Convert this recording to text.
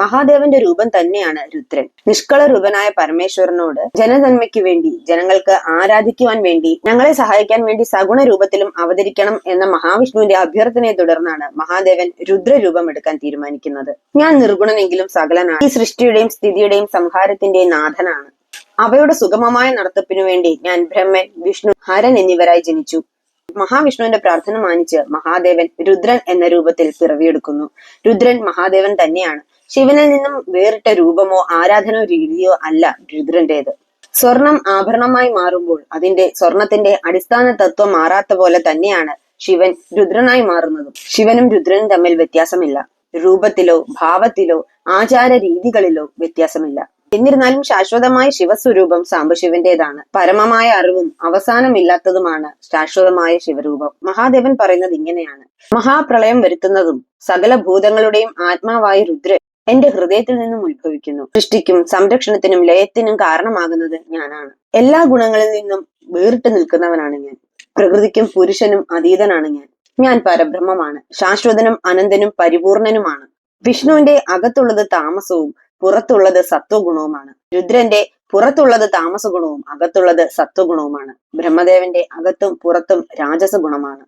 മഹാദേവന്റെ രൂപം തന്നെയാണ് രുദ്രൻ. നിഷ്കള രൂപനായ പരമേശ്വരനോട് ജനനന്മയ്ക്ക് വേണ്ടി ജനങ്ങൾക്ക് ആരാധിക്കുവാൻ വേണ്ടി ഞങ്ങളെ സഹായിക്കാൻ വേണ്ടി സഗുണ രൂപത്തിലും അവതരിക്കണം എന്ന മഹാവിഷ്ണുവിന്റെ അഭ്യർത്ഥനയെ തുടർന്നാണ് മഹാദേവൻ രുദ്രരൂപം എടുക്കാൻ തീരുമാനിക്കുന്നത്. ഞാൻ നിർഗുണനെങ്കിലും സകലനാണ് ഈ സൃഷ്ടിയുടെയും സ്ഥിതിയുടെയും സംഹാരത്തിന്റെയും നാഥനാണ്. അവയുടെ സുഗമമായ നടത്തിപ്പിനു വേണ്ടി ഞാൻ ബ്രഹ്മൻ വിഷ്ണു ഹരൻ എന്നിവരായി ജനിച്ചു. മഹാവിഷ്ണുവിന്റെ പ്രാർത്ഥന മാനിച്ച് മഹാദേവൻ രുദ്രൻ എന്ന രൂപത്തിൽ പിറവിയെടുക്കുന്നു. രുദ്രൻ മഹാദേവൻ തന്നെയാണ്. ശിവനിൽ നിന്നും വേറിട്ട രൂപമോ ആരാധനോ രീതിയോ അല്ല രുദ്രന്റേത്. സ്വർണം ആഭരണമായി മാറുമ്പോൾ അതിന്റെ സ്വർണത്തിന്റെ അടിസ്ഥാന തത്വം മാറാത്ത പോലെ തന്നെയാണ് ശിവൻ രുദ്രനായി മാറുന്നതും. ശിവനും രുദ്രനും തമ്മിൽ വ്യത്യാസമില്ല. രൂപത്തിലോ ഭാവത്തിലോ ആചാര രീതികളിലോ വ്യത്യാസമില്ല. എന്നിരുന്നാലും ശാശ്വതമായ ശിവസ്വരൂപം സാംബശിവന്റേതാണ്. പരമമായ അറിവും അവസാനമില്ലാത്തതുമാണ് ശാശ്വതമായ ശിവരൂപം. മഹാദേവൻ പറയുന്നത് ഇങ്ങനെയാണ്. മഹാപ്രളയം വരുത്തുന്നതും സകല ഭൂതങ്ങളുടെയും ആത്മാവായ രുദ്രൻ എന്റെ ഹൃദയത്തിൽ നിന്നും ഉത്ഭവിക്കുന്നു. സൃഷ്ടിക്കും സംരക്ഷണത്തിനും ലയത്തിനും കാരണമാകുന്നത് ഞാനാണ്. എല്ലാ ഗുണങ്ങളിൽ നിന്നും വേറിട്ട് നിൽക്കുന്നവനാണ് ഞാൻ. പ്രകൃതിക്കും പുരുഷനും അതീതനാണ് ഞാൻ. ഞാൻ പരബ്രഹ്മമാണ്. ശാശ്വതനും അനന്തനും പരിപൂർണനുമാണ്. വിഷ്ണുവിന്റെ അകത്തുള്ളത് താമസവും പുറത്തുള്ളത് സത്വഗുണവുമാണ്. രുദ്രന്റെ പുറത്തുള്ളത് താമസ ഗുണവും അകത്തുള്ളത് സത്വഗുണവുമാണ്. ബ്രഹ്മദേവന്റെ അകത്തും പുറത്തും രാജസ ഗുണമാണ്